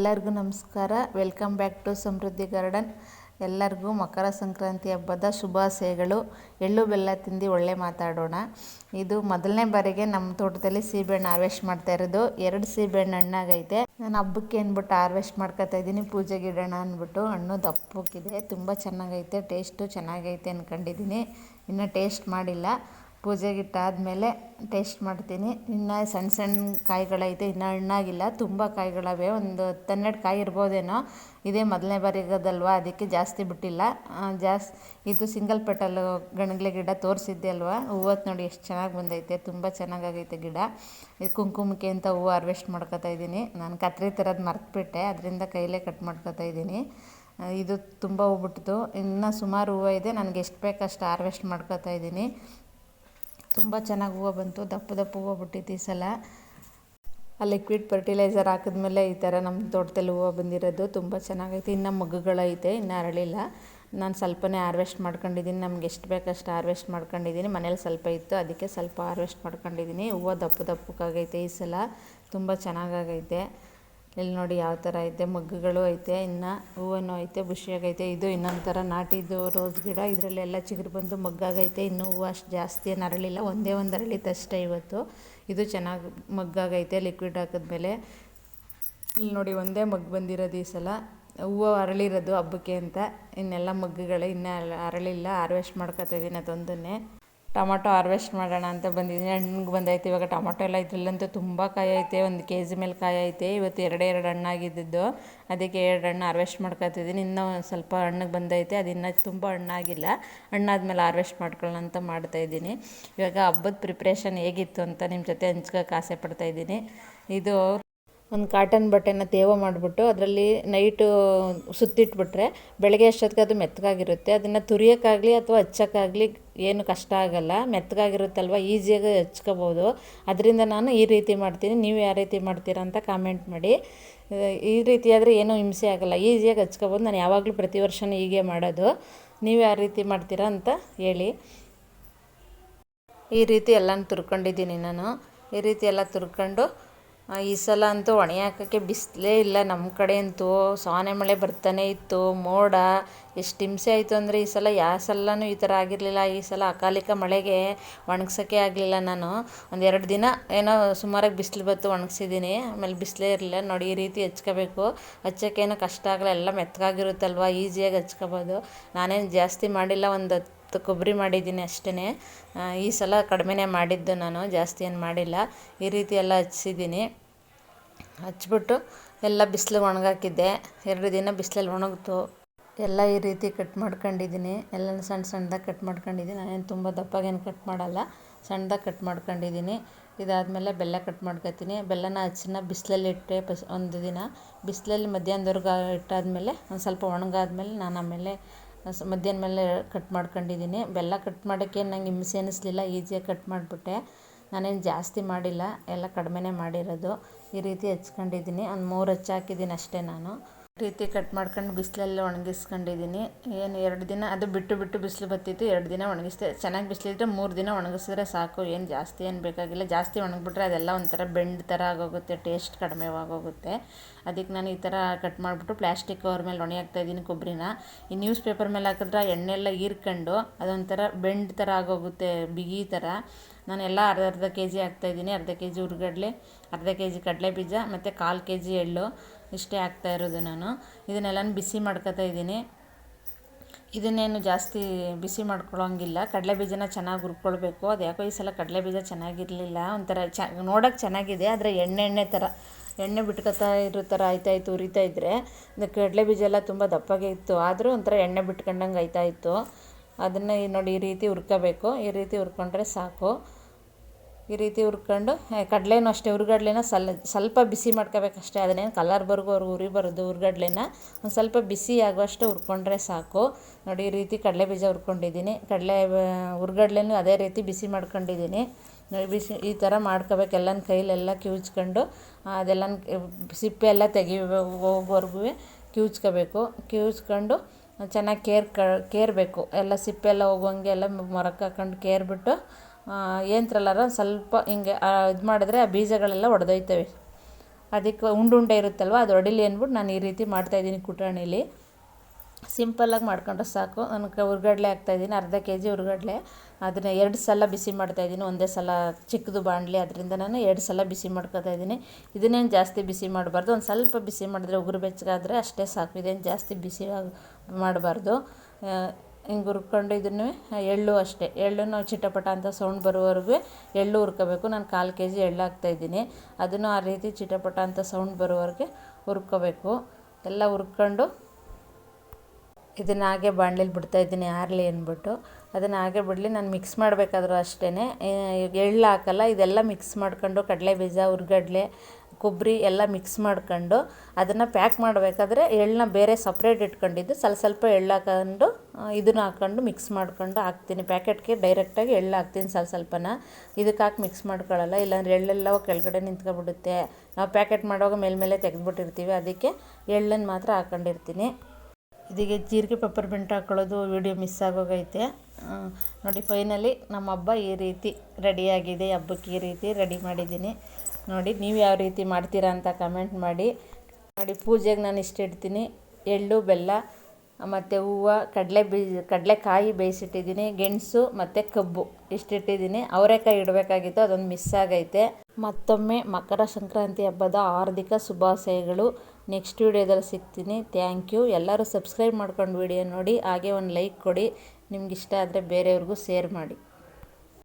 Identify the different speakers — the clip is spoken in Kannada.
Speaker 1: ಎಲ್ಲರಿಗೂ ನಮಸ್ಕಾರ. Welcome back to Samruddhi garden ಎಲ್ಲರಿಗೂ ಮಕರ ಸಂಕ್ರಾಂತಿ ಹಬ್ಬದ ಶುಭಾಶಯಗಳು. ಎಳ್ಳು, ಬೆಲ್ಲ ತಿಂದು ಒಳ್ಳೆ ಮಾತಾಡೋಣ. ಇದು ಮೊದಲನೇ ಬಾರಿಗೆ ನಮ್ಮ ತೋಟದಲ್ಲಿ ಸೀಬೆಹಣ್ಣು ಹಾರ್ವೆಸ್ಟ್ ಮಾಡ್ತಾ ಇರೋದು. ಎರಡು ಸೀಬೆಹಣ್ಣು ಹಣ್ಣಾಗೈತೆ. ನಾನು ಹಬ್ಬಕ್ಕೆ ಅಂದ್ಬಿಟ್ಟು ಹಾರ್ವೆಸ್ಟ್ ಮಾಡ್ಕೊತಾ ಇದ್ದೀನಿ. ಪೂಜೆಗೆ ಇಡೋಣ ಅಂದ್ಬಿಟ್ಟು ಹಣ್ಣು ದಪ್ಪಕ್ಕಿದೆ. ತುಂಬ ಚೆನ್ನಾಗೈತೆ. ಟೇಸ್ಟು ಚೆನ್ನಾಗೈತೆ ಅಂದ್ಕೊಂಡಿದ್ದೀನಿ ಇನ್ನೂ ಟೇಸ್ಟ್ ಮಾಡಿಲ್ಲ. ಪೂಜೆಗೆ ಇಟ್ಟಾದಮೇಲೆ ಟೇಸ್ಟ್ ಮಾಡ್ತೀನಿ. ಇನ್ನು ಸಣ್ಣ ಸಣ್ಣ ಕಾಯಿಗಳೈತೆ, ಇನ್ನೂ ಹಣ್ಣಾಗಿಲ್ಲ. ತುಂಬ ಕಾಯಿಗಳವೆ. ಒಂದು ಹತ್ತು ಹನ್ನೆರಡು ಕಾಯಿ ಇರ್ಬೋದೇನೋ, ಇದೇ ಮೊದಲನೇ ಬಾರಿಗದಲ್ವ? ಅದಕ್ಕೆ ಜಾಸ್ತಿ ಬಿಟ್ಟಿಲ್ಲ. ಜಾಸ್, ಇದು ಸಿಂಗಲ್ ಪೆಟಲ್ ಗಣಗ್ಲೆ ಗಿಡ ತೋರಿಸಿದ್ದೆ ಅಲ್ವಾ? ಹೂವತ್ತು ನೋಡಿ ಎಷ್ಟು ಚೆನ್ನಾಗಿ ಬಂದೈತೆ. ತುಂಬ ಚೆನ್ನಾಗಾಗೈತೆ ಗಿಡ. ಇದು ಕುಂಕುಮಕ್ಕೆ ಅಂತ ಹೂವು ಹಾರ್ವೆಸ್ಟ್ ಮಾಡ್ಕೊತಾ ಇದ್ದೀನಿ. ನಾನು ಕತ್ರಿ ಥರದ್ದು ಮರ್ತುಬಿಟ್ಟೆ. ಅದರಿಂದ ಕೈಲೇ ಕಟ್ ಮಾಡ್ಕೊತಾ ಇದ್ದೀನಿ. ಇದು ತುಂಬ ಹೂ ಬಿಟ್ಟಿತು ಇನ್ನೂ ಸುಮಾರು ಹೂವು ಇದೆ. ನನಗೆ ಎಷ್ಟು ಬೇಕಷ್ಟು ಹಾರ್ವೆಸ್ಟ್ ಮಾಡ್ಕೋತಾ ಇದ್ದೀನಿ. ತುಂಬ ಚೆನ್ನಾಗಿ ಹೂವು ಬಂತು. ದಪ್ಪ ದಪ್ಪ ಹೂವು ಬಿಟ್ಟಿತ್ತು ಈ ಸಲ. ಆ ಲಿಕ್ವಿಡ್ ಫರ್ಟಿಲೈಸರ್ ಹಾಕಿದ್ಮೇಲೆ ಈ ಥರ ನಮ್ಮ ತೋಟದಲ್ಲಿ ಹೂವು ಬಂದಿರೋದು. ತುಂಬ ಚೆನ್ನಾಗೈತೆ. ಇನ್ನು ಮಗ್ಗುಗಳೈತೆ, ಇನ್ನೂ ಅರಳಿಲ್ಲ. ನಾನು ಸ್ವಲ್ಪನೇ ಹಾರ್ವೆಸ್ಟ್ ಮಾಡ್ಕೊಂಡಿದ್ದೀನಿ ನಮ್ಗೆ ಎಷ್ಟು ಬೇಕಷ್ಟು ಹಾರ್ವೆಸ್ಟ್ ಮಾಡ್ಕೊಂಡಿದ್ದೀನಿ ಮನೇಲಿ ಸ್ವಲ್ಪ ಇತ್ತು. ಅದಕ್ಕೆ ಸ್ವಲ್ಪ ಹಾರ್ವೆಸ್ಟ್ ಮಾಡ್ಕೊಂಡಿದ್ದೀನಿ ಹೂವು ದಪ್ಪ ದಪ್ಪಕ್ಕಾಗೈತೆ ಈ ಸಲ. ತುಂಬ ಚೆನ್ನಾಗಾಗೈತೆ. ಇಲ್ಲಿ ನೋಡಿ ಯಾವ ಥರ ಐತೆ, ಮಗ್ಗುಗಳು ಐತೆ, ಇನ್ನು ಹೂವನ್ನು ಐತೆ ಬುಷಿಯಾಗೈತೆ ಇದು ಇನ್ನೊಂದು ಥರ ನಾಟಿದ್ದು ರೋಸ್ ಗಿಡ. ಇದರಲ್ಲೆಲ್ಲ ಚಿಗುರು ಬಂದು ಮಗ್ಗಾಗೈತೆ ಇನ್ನೂ ಹೂವು ಅಷ್ಟು ಜಾಸ್ತಿ ಏನು ಅರಳಿಲ್ಲ. ಒಂದೇ ಒಂದು ಅರಳಿತ್ತಷ್ಟೆ ಇವತ್ತು. ಇದು ಚೆನ್ನಾಗಿ ಮಗ್ಗಾಗೈತೆ ಲಿಕ್ವಿಡ್ ಹಾಕಿದ್ಮೇಲೆ ಇಲ್ಲಿ ನೋಡಿ ಒಂದೇ ಮಗ್ಗು ಬಂದಿರೋದು ಈ ಸಲ. ಹೂವು ಅರಳಿರೋದು ಹಬ್ಬಕ್ಕೆ ಅಂತ. ಇನ್ನೆಲ್ಲ ಮಗ್ಗುಗಳು ಇನ್ನೂ ಅರಳಿಲ್ಲ. ಹಾರ್ವೆಸ್ಟ್ ಮಾಡ್ಕೊತಾ ಇದ್ದೀನಿ ಅದೊಂದನ್ನೇ. ಟೊಮೊಟೊ ಹಾರ್ವೆಸ್ಟ್ ಮಾಡೋಣ ಅಂತ ಬಂದಿದ್ದೀನಿ. ಹಣ್ಣು ಬಂದೈತೆ. ಇವಾಗ ಟೊಮೊಟೊ ಎಲ್ಲ ಇದ್ರಲ್ಲಂತೂ ತುಂಬ ಕಾಯಿ ಐತೆ. ಒಂದು ಕೆ ಜಿ ಮೇಲೆ ಕಾಯಿ ಐತೆ. ಇವತ್ತು ಎರಡೇ ಎರಡು ಹಣ್ಣಾಗಿದ್ದು ಅದಕ್ಕೆ ಎರಡು ಹಣ್ಣು ಹಾರ್ವೆಸ್ಟ್ ಮಾಡ್ಕೊತಿದ್ದೀನಿ. ಇನ್ನೂ ಸ್ವಲ್ಪ ಹಣ್ಣಿಗೆ ಬಂದೈತೆ. ಅದು ಇನ್ನೂ ತುಂಬ ಹಣ್ಣಾಗಿಲ್ಲ ಹಣ್ಣಾದ್ಮೇಲೆ ಹಾರ್ವೆಸ್ಟ್ ಮಾಡ್ಕೊಳ್ಳೋಣ ಅಂತ ಮಾಡ್ತಾಯಿದ್ದೀನಿ ಇವಾಗ ಹಬ್ಬದ ಪ್ರಿಪ್ರೇಷನ್ ಹೇಗಿತ್ತು ಅಂತ ನಿಮ್ಮ ಜೊತೆ ಹಂಚ್ಕೋಕೆ ಆಸೆ ಪಡ್ತಾಯಿದ್ದೀನಿ ಇದು ಒಂದು ಕಾಟನ್ ಬಟ್ಟೆನ ತೇವ ಮಾಡಿಬಿಟ್ಟು ಅದರಲ್ಲಿ ನೈಟು ಸುತ್ತಿಟ್ಬಿಟ್ರೆ ಬೆಳಗ್ಗೆ ಅಷ್ಟೊತ್ತಿಗೆ ಅದು ಮೆತ್ತಗಾಗಿರುತ್ತೆ. ಅದನ್ನು ತುರಿಯೋಕ್ಕಾಗಲಿ ಅಥವಾ ಹಚ್ಚೋಕ್ಕಾಗಲಿ ಏನು ಕಷ್ಟ ಆಗೋಲ್ಲ. ಮೆತ್ತಗಾಗಿರುತ್ತಲ್ವ? ಈಸಿಯಾಗಿ ಹಚ್ಕೋಬೋದು. ಅದರಿಂದ ನಾನು ಈ ರೀತಿ ಮಾಡ್ತೀನಿ. ನೀವು ಯಾವ ರೀತಿ ಮಾಡ್ತೀರಾ ಅಂತ ಕಾಮೆಂಟ್ ಮಾಡಿ. ಈ ರೀತಿ ಆದರೆ ಏನೂ ಹಿಂಸೆ ಆಗೋಲ್ಲ. ಈಸಿಯಾಗಿ ಹಚ್ಕೋಬೋದು. ನಾನು ಯಾವಾಗಲೂ ಪ್ರತಿ ವರ್ಷವೂ ಹೀಗೆ ಮಾಡೋದು. ನೀವು ಯಾವ ರೀತಿ ಮಾಡ್ತೀರಾ ಅಂತ ಹೇಳಿ. ಈ ರೀತಿ ಎಲ್ಲನೂ ತುರ್ಕೊಂಡಿದ್ದೀನಿ ನಾನು. ಈ ರೀತಿ ಎಲ್ಲ ತುರ್ಕೊಂಡು ಈ ಸಲ ಅಂತೂ ಒಣ ಹಾಕೋಕ್ಕೆ ಬಿಸಿಲೇ ಇಲ್ಲ. ನಮ್ಮ ಕಡೆ ಅಂತೂ ಸಾನೆ ಮಳೆ ಬರ್ತಾನೆ ಇತ್ತು. ಮೋಡ ಎಷ್ಟು ಹಿಂಸೆ ಆಯಿತು ಅಂದರೆ ಈ ಸಲ ಯಾವ ಸಲವೂ ಈ ಥರ ಆಗಿರಲಿಲ್ಲ. ಈ ಸಲ ಅಕಾಲಿಕ ಮಳೆಗೆ ಒಣಗ್ಸೋಕ್ಕೆ ಆಗಲಿಲ್ಲ ನಾನು. ಒಂದು ಎರಡು ದಿನ ಏನೋ ಸುಮಾರಾಗಿ ಬಿಸಿಲು ಬತ್ತು ಒಣಗಿಸಿದ್ದೀನಿ. ಆಮೇಲೆ ಬಿಸಿಲೇ ಇರಲಿಲ್ಲ. ನೋಡಿ, ಈ ರೀತಿ ಹಚ್ಕೋಬೇಕು. ಹಚ್ಚೋಕ್ಕೇನೋ ಕಷ್ಟ ಆಗಲ್ಲ. ಎಲ್ಲ ಮೆತ್ತಗಾಗಿರುತ್ತಲ್ವ? ಈಸಿಯಾಗಿ ಹಚ್ಕೋಬೋದು. ನಾನೇನು ಜಾಸ್ತಿ ಮಾಡಿಲ್ಲ. ಒಂದು ಹತ್ತು ಕೊಬ್ಬರಿ ಮಾಡಿದ್ದೀನಿ ಅಷ್ಟೇ ಈ ಸಲ ಕಡಿಮೆನೇ ಮಾಡಿದ್ದು ನಾನು. ಜಾಸ್ತಿ ಏನು ಮಾಡಿಲ್ಲ. ಈ ರೀತಿ ಎಲ್ಲ ಹಚ್ಸಿದ್ದೀನಿ. ಹಚ್ಬಿಟ್ಟು ಎಲ್ಲ ಬಿಸಿಲಿಗೆ ಒಣಗಾಕಿದ್ದೆ. ಎರಡು ದಿನ ಬಿಸಿಲಲ್ಲಿ ಒಣಗಿತು. ಎಲ್ಲ ಈ ರೀತಿ ಕಟ್ ಮಾಡ್ಕೊಂಡಿದ್ದೀನಿ. ಎಲ್ಲ ಸಣ್ಣ ಸಣ್ಣದಾಗಿ ಕಟ್ ಮಾಡ್ಕೊಂಡಿದ್ದೀನಿ. ನಾನೇನು ತುಂಬ ದಪ್ಪಾಗೇನು ಕಟ್ ಮಾಡಲ್ಲ. ಸಣ್ಣದಾಗಿ ಕಟ್ ಮಾಡ್ಕೊಂಡಿದ್ದೀನಿ. ಇದಾದಮೇಲೆ ಬೆಲ್ಲ ಕಟ್ ಮಾಡ್ಕೊತೀನಿ. ಬೆಲ್ಲನ ಹಚ್ಚಿನ ಬಿಸಿಲಲ್ಲಿ ಇಟ್ಟೆ ಒಂದು ದಿನ. ಬಿಸಿಲಲ್ಲಿ ಮಧ್ಯಾಹ್ನದವರೆಗೆ ಇಟ್ಟಾದಮೇಲೆ ಒಂದು ಸ್ವಲ್ಪ ಒಣಗಾದ್ಮೇಲೆ ನಾನು ಆಮೇಲೆ ಮಧ್ಯಾಹ್ನ ಮೇಲೆ ಕಟ್ ಮಾಡ್ಕೊಂಡಿದ್ದೀನಿ. ಬೆಲ್ಲ ಕಟ್ ಮಾಡೋಕ್ಕೆ ನಂಗೆ ಹಿಂಸೆ ಅನ್ನಿಸ್ಲಿಲ್ಲ. ಈಸಿಯಾಗಿ ಕಟ್ ಮಾಡಿಬಿಟ್ಟೆ. ನಾನೇನು ಜಾಸ್ತಿ ಮಾಡಿಲ್ಲ, ಎಲ್ಲ ಕಡಿಮೆನೇ ಮಾಡಿರೋದು. ಈ ರೀತಿ ಹಚ್ಕೊಂಡಿದ್ದೀನಿ. ಒಂದು ಮೂರು ಹಚ್ಚಿ ಹಾಕಿದ್ದೀನಿ ಅಷ್ಟೇ ನಾನು. ರೀತಿ ಕಟ್ ಮಾಡ್ಕೊಂಡು ಬಿಸಿಲಲ್ಲಿ ಒಣಗಿಸ್ಕೊಂಡಿದ್ದೀನಿ. ಏನು ಎರಡು ದಿನ, ಅದು ಬಿಟ್ಟು ಬಿಟ್ಟು ಬಿಸಿಲು ಬತ್ತಿತ್ತು ಎರಡು ದಿನ ಒಣಗಿಸ್ದೆ. ಚೆನ್ನಾಗಿ ಬಿಸಿಲಿದ್ರೆ ಮೂರು ದಿನ ಒಣಗಿಸಿದ್ರೆ ಸಾಕು. ಏನು ಜಾಸ್ತಿ ಏನು ಬೇಕಾಗಿಲ್ಲ. ಜಾಸ್ತಿ ಒಣಗಿಬಿಟ್ರೆ ಅದೆಲ್ಲ ಒಂಥರ ಬೆಂಡ್ ಥರ ಆಗೋಗುತ್ತೆ, ಟೇಸ್ಟ್ ಕಡಿಮೆ ಆಗೋಗುತ್ತೆ. ಅದಕ್ಕೆ ನಾನು ಈ ಥರ ಕಟ್ ಮಾಡಿಬಿಟ್ಟು ಪ್ಲಾಸ್ಟಿಕ್ ಕವರ್ ಮೇಲೆ ಇದ್ದೀನಿ ಕೊಬ್ಬರಿನ ಈ ನ್ಯೂಸ್ ಪೇಪರ್ ಮೇಲೆ ಹಾಕಿದ್ರೆ ಎಣ್ಣೆ ಎಲ್ಲ ಹೀರ್ಕೊಂಡು ಅದೊಂಥರ ಬೆಂಡ್ ಥರ ಆಗೋಗುತ್ತೆ, ಬಿಗಿ ಥರ. ನಾನು ಎಲ್ಲ ಅರ್ಧ ಅರ್ಧ ಕೆ ಜಿ ಹಾಕ್ತಾಯಿದ್ದೀನಿ ಅರ್ಧ ಕೆ ಜಿ ಹುರ್ಗಡ್ಲೆ, ಅರ್ಧ ಕೆ ಜಿ ಕಡಲೆ ಬೀಜ ಮತ್ತು ಕಾಲು ಕೆ ಜಿ ಎಳ್ಳು, ಇಷ್ಟೇ ಹಾಕ್ತಾ ಇರೋದು ನಾನು. ಇದನ್ನೆಲ್ಲ ಬಿಸಿ ಮಾಡ್ಕೊತಾ ಇದ್ದೀನಿ. ಇದನ್ನೇನು ಜಾಸ್ತಿ ಬಿಸಿ ಮಾಡ್ಕೊಳ್ಳೋಂಗಿಲ್ಲ ಕಡಲೆ ಬೀಜನ ಚೆನ್ನಾಗಿ ಹುರ್ಕೊಳ್ಬೇಕು. ಅದು ಯಾಕೋ ಈ ಸಲ ಕಡಲೆ ಬೀಜ ಚೆನ್ನಾಗಿರಲಿಲ್ಲ. ಒಂಥರ ಚ, ನೋಡೋಕೆ ಚೆನ್ನಾಗಿದೆ, ಆದರೆ ಎಣ್ಣೆ ಎಣ್ಣೆ ಥರ, ಎಣ್ಣೆ ಬಿಟ್ಕೊತಾ ಇರೋ ಥರ ಆಯ್ತಾಯಿತ್ತು ಉರಿತಾ ಇದ್ದರೆ ಕಡಲೆ ಬೀಜ ಎಲ್ಲ ತುಂಬ ದಪ್ಪಗೆ ಇತ್ತು. ಆದರೂ ಒಂಥರ ಎಣ್ಣೆ ಬಿಟ್ಕೊಂಡಂಗೆ ಆಯ್ತಾಯಿತ್ತು ಅದನ್ನು ನೋಡಿ ಈ ರೀತಿ ಹುರ್ಕೋಬೇಕು. ಈ ರೀತಿ ಹುರ್ಕೊಂಡ್ರೆ ಸಾಕು. ಈ ರೀತಿ ಹುರ್ಕೊಂಡು ಕಡಲೆನೂ ಅಷ್ಟೇ, ಹುರ್ಗಡ್ಲೆನ ಸಲ್, ಸ್ವಲ್ಪ ಬಿಸಿ ಮಾಡ್ಕೋಬೇಕಷ್ಟೇ, ಅದನ್ನೇನು ಕಲರ್ ಬರೋವರೆಗೂ ಉರಿಬಾರ್ದು ಹುರ್ಗಡ್ಲೆನ ಒಂದು ಸ್ವಲ್ಪ ಬಿಸಿ ಆಗುವಷ್ಟು ಹುರ್ಕೊಂಡ್ರೆ ಸಾಕು. ನೋಡಿ, ಈ ರೀತಿ ಕಡಲೆ ಬೀಜ ಹುರ್ಕೊಂಡಿದ್ದೀನಿ. ಕಡಲೆ ಹುರ್ಗಡ್ಲೆನೂ ಅದೇ ರೀತಿ ಬಿಸಿ ಮಾಡ್ಕೊಂಡಿದ್ದೀನಿ. ಬಿಸಿ, ಈ ಥರ ಮಾಡ್ಕೋಬೇಕು, ಎಲ್ಲನ ಕೈಲೆಲ್ಲ ಕಿವುಚ್ಕೊಂಡು ಅದೆಲ್ಲ ಸಿಪ್ಪೆ ಎಲ್ಲ ತೆಗಿ ಹೋಗೋವರೆಗೂ ಕಿವುಚ್ಕೋಬೇಕು. ಕಿವುಚ್ಕೊಂಡು ಚೆನ್ನಾಗಿ ಕೇರ್ ಕ ಕೇರಬೇಕು. ಎಲ್ಲ ಸಿಪ್ಪೆ ಎಲ್ಲ ಹೋಗುವಂಗೆ ಎಲ್ಲ ಮೊರಕ್ಕೆ ಹಾಕೊಂಡು ಕೇರ್ಬಿಟ್ಟು ಯಂತ್ರಲ್ಲಾರ ಸ್ವಲ್ಪ ಹಿಂಗೆ ಇದು ಮಾಡಿದ್ರೆ ಆ ಬೀಜಗಳೆಲ್ಲ ಒಡೆದೋಯ್ತವೆ. ಅದಕ್ಕೆ ಉಂಡುಂಡೆ ಉಂಡೆ ಇರುತ್ತಲ್ವ, ಅದು ಒಡಿಲಿ ಅಂದ್ಬಿಟ್ಟು ನಾನು ಈ ರೀತಿ ಮಾಡ್ತಾಯಿದ್ದೀನಿ ಕುಟಾಣಿಲಿ ಸಿಂಪಲ್ಲಾಗಿ ಮಾಡ್ಕೊಂಡ್ರೆ ಸಾಕು. ನನಗೆ ಹುರ್ಗಡ್ಲೆ ಹಾಕ್ತಾಯಿದ್ದೀನಿ ಅರ್ಧ ಕೆ ಜಿ ಹುರ್ಗಡ್ಲೆ ಅದನ್ನು ಎರಡು ಸಲ ಬಿಸಿ ಮಾಡ್ತಾಯಿದ್ದೀನಿ ಒಂದೇ ಸಲ ಚಿಕ್ಕದು ಬಾಣಲಿ. ಅದರಿಂದ ನಾನು ಎರಡು ಸಲ ಬಿಸಿ ಮಾಡ್ಕೊತಾ ಇದ್ದೀನಿ. ಇದನ್ನೇನು ಜಾಸ್ತಿ ಬಿಸಿ ಮಾಡಬಾರ್ದು. ಒಂದು ಸ್ವಲ್ಪ ಬಿಸಿ ಮಾಡಿದ್ರೆ ಉಗುರು ಬೆಚ್ಚಗಾದರೆ ಅಷ್ಟೇ ಸಾಕು. ಇದೇನು ಜಾಸ್ತಿ ಬಿಸಿ ಮಾಡಬಾರ್ದು. ಹಿಂಗೆ ಹುರ್ಕೊಂಡು ಇದನ್ನು ಎಳ್ಳು ಅಷ್ಟೇ. ಎಳ್ಳನ್ನು ಚಿಟಪಟ ಅಂತ ಸೌಂಡ್ ಬರೋವರೆಗೂ ಎಳ್ಳು ಹುರ್ಕೋಬೇಕು. ನಾನು ಕಾಲು ಕೆ ಜಿ ಎಳ್ಳು ಹಾಕ್ತಾಯಿದ್ದೀನಿ ಅದನ್ನು ಆ ರೀತಿ ಚಿಟಪಟ ಅಂತ ಸೌಂಡ್ ಬರೋವರೆಗೆ ಹುರ್ಕೋಬೇಕು. ಎಲ್ಲ ಹುರ್ಕೊಂಡು ಇದನ್ನು ಹಾಗೆ ಬಾಣಲಿಲಿ ಬಿಡ್ತಾಯಿದ್ದೀನಿ ಆರಲಿ ಅಂದ್ಬಿಟ್ಟು ಅದನ್ನು ಹಾಗೆ ಬಿಡಲಿ, ನಾನು ಮಿಕ್ಸ್ ಮಾಡಬೇಕಾದ್ರೂ ಅಷ್ಟೇ ಎಳ್ಳು ಹಾಕಲ್ಲ, ಇದೆಲ್ಲ ಮಿಕ್ಸ್ ಮಾಡ್ಕೊಂಡು ಕಡಲೆ ಬೀಜ, ಹುರ್ಗಡ್ಲೆ ಕೊಬ್ಬರಿ ಎಲ್ಲ ಮಿಕ್ಸ್ ಮಾಡ್ಕೊಂಡು ಅದನ್ನು ಪ್ಯಾಕ್ ಮಾಡಬೇಕಾದ್ರೆ ಎಳ್ಳನ್ನ ಬೇರೆ ಸಪ್ರೇಟ್ ಇಟ್ಕೊಂಡಿದ್ದು, ಸ್ವಲ್ಪ ಸ್ವಲ್ಪ ಎಳ್ಳು ಹಾಕೊಂಡು ಇದನ್ನು ಹಾಕ್ಕೊಂಡು ಮಿಕ್ಸ್ ಮಾಡ್ಕೊಂಡು ಹಾಕ್ತೀನಿ. ಪ್ಯಾಕೆಟ್ಗೆ ಡೈರೆಕ್ಟಾಗಿ ಎಳ್ಳು ಹಾಕ್ತೀನಿ ಸ್ವಲ್ಪ ಸ್ವಲ್ಪನ. ಇದಕ್ಕೆ ಹಾಕಿ ಮಿಕ್ಸ್ ಮಾಡ್ಕೊಳ್ಳಲ್ಲ, ಇಲ್ಲಾಂದರೆ ಎಳ್ಳೆಲ್ಲ ಕೆಳಗಡೆ ನಿಂತ್ಕೊಬಿಡುತ್ತೆ ನಾವು ಪ್ಯಾಕೆಟ್ ಮಾಡುವಾಗ ಮೇಲ್ಮೇಲೆ ತೆಗೆದುಬಿಟ್ಟಿರ್ತೀವಿ, ಅದಕ್ಕೆ ಎಳ್ಳನ್ನು ಮಾತ್ರ ಹಾಕ್ಕೊಂಡಿರ್ತೀನಿ ಇದೀಗ ಜೀರಿಗೆ ಪೆಪ್ಪರ್ ಬೆಂಟ್ ಹಾಕ್ಕೊಳ್ಳೋದು ವಿಡಿಯೋ ಮಿಸ್ ಆಗೋಗೈತೆ. ನೋಡಿ ಫೈನಲಿ ನಮ್ಮ ಹಬ್ಬ ಈ ರೀತಿ ರೆಡಿಯಾಗಿದೆ ಹಬ್ಬಕ್ಕೆ ಈ ರೀತಿ ರೆಡಿ ಮಾಡಿದ್ದೀನಿ. ನೋಡಿ, ನೀವು ಯಾವ ರೀತಿ ಮಾಡ್ತೀರಾ ಅಂತ ಕಮೆಂಟ್ ಮಾಡಿ. ನೋಡಿ, ಪೂಜೆಗೆ ನಾನು ಇಷ್ಟು ಇಡ್ತೀನಿ ಎಳ್ಳು, ಬೆಲ್ಲ ಮತ್ತು ಹೂವು, ಕಡಲೆ ಬೀಜ, ಕಡಲೆಕಾಯಿ ಬೇಯಿಸಿಟ್ಟಿದ್ದೀನಿ, ಗೆಣಸು ಮತ್ತು ಕಬ್ಬು ಇಷ್ಟಿಟ್ಟಿದ್ದೀನಿ. ಅವರೆಕಾಯಿ ಇಡಬೇಕಾಗಿತ್ತು, ಅದೊಂದು ಮಿಸ್ ಆಗೈತೆ. ಮತ್ತೊಮ್ಮೆ ಮಕರ ಸಂಕ್ರಾಂತಿ ಹಬ್ಬದ ಹಾರ್ದಿಕ ಶುಭಾಶಯಗಳು. ನೆಕ್ಸ್ಟ್ ವಿಡಿಯೋದಲ್ಲಿ ಸಿಗ್ತೀನಿ. ಥ್ಯಾಂಕ್ ಯು ಎಲ್ಲರೂ ಸಬ್ಸ್ಕ್ರೈಬ್ ಮಾಡ್ಕೊಂಡು ವಿಡಿಯೋ ನೋಡಿ, ಹಾಗೆ ಒಂದು ಲೈಕ್ ಕೊಡಿ. ನಿಮ್ಗೆ ಇಷ್ಟ ಆದರೆ ಬೇರೆಯವ್ರಿಗೂ ಶೇರ್ ಮಾಡಿ.